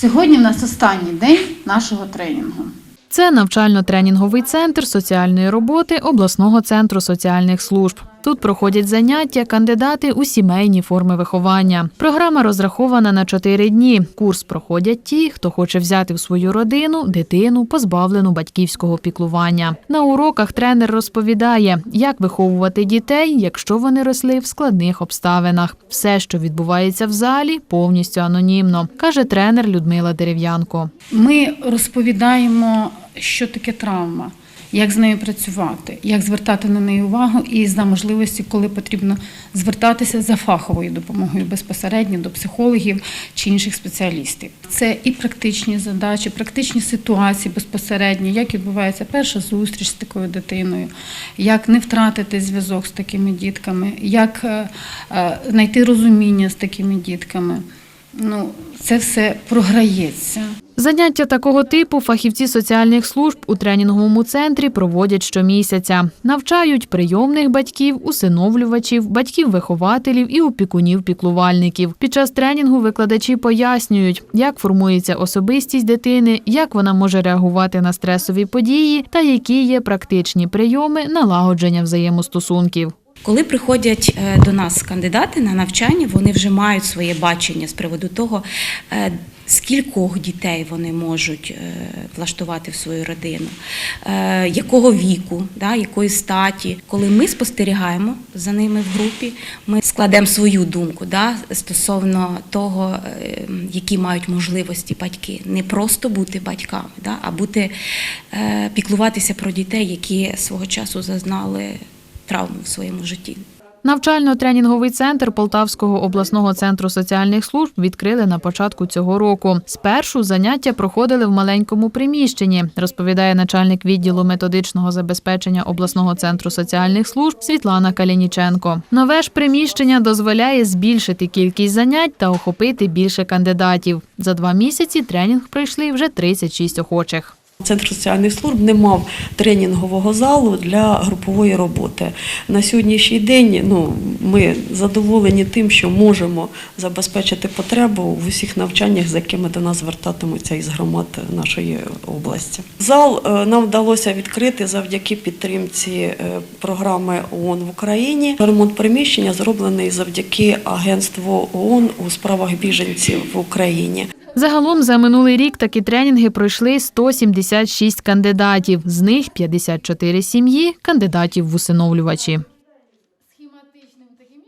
Сьогодні в нас останній день нашого тренінгу. Це навчально-тренінговий центр соціальної роботи обласного центру соціальних служб. Тут проходять заняття кандидати у сімейні форми виховання. Програма розрахована на чотири дні. Курс проходять ті, хто хоче взяти в свою родину дитину, позбавлену батьківського піклування. На уроках тренер розповідає, як виховувати дітей, якщо вони росли в складних обставинах. Все, що відбувається в залі, повністю анонімно, каже тренер Людмила Дерев'янко. Ми розповідаємо, що таке травма, як з нею працювати, як звертати на неї увагу і за можливості, коли потрібно звертатися за фаховою допомогою безпосередньо до психологів чи інших спеціалістів. Це і практичні задачі, практичні ситуації безпосередньо, як відбувається перша зустріч з такою дитиною, як не втратити зв'язок з такими дітками, як е, е, знайти розуміння з такими дітками. Ну, це все програється. Заняття такого типу фахівці соціальних служб у тренінговому центрі проводять щомісяця. Навчають прийомних батьків, усиновлювачів, батьків-вихователів і опікунів-піклувальників. Під час тренінгу викладачі пояснюють, як формується особистість дитини, як вона може реагувати на стресові події та які є практичні прийоми налагодження взаємостосунків. Коли приходять е, до нас кандидати на навчання, вони вже мають своє бачення з приводу того, е, скількох дітей вони можуть е, влаштувати в свою родину, е, якого віку, да, якої статі. Коли ми спостерігаємо за ними в групі, ми складемо свою думку да, стосовно того, е, які мають можливості батьки. Не просто бути батьками, да, а бути піклуватися про дітей, які свого часу зазнали травму в своєму житті. Навчально-тренінговий центр Полтавського обласного центру соціальних служб відкрили на початку цього року. Спершу заняття проходили в маленькому приміщенні, розповідає начальник відділу методичного забезпечення обласного центру соціальних служб Світлана Калініченко. Нове ж приміщення дозволяє збільшити кількість занять та охопити більше кандидатів. За два місяці тренінг пройшли вже 36 охочих. Центр соціальних служб не мав тренінгового залу для групової роботи. На сьогоднішній день ну, ми задоволені тим, що можемо забезпечити потребу в усіх навчаннях, з якими до нас звертатимуться із громад нашої області. Зал е, нам вдалося відкрити завдяки підтримці е, програми ООН в Україні. Ремонт приміщення зроблений завдяки агентству ООН у справах біженців в Україні. Загалом за минулий рік такі тренінги пройшли 176 кандидатів. З них 54 сім'ї кандидатів в усиновлювачі.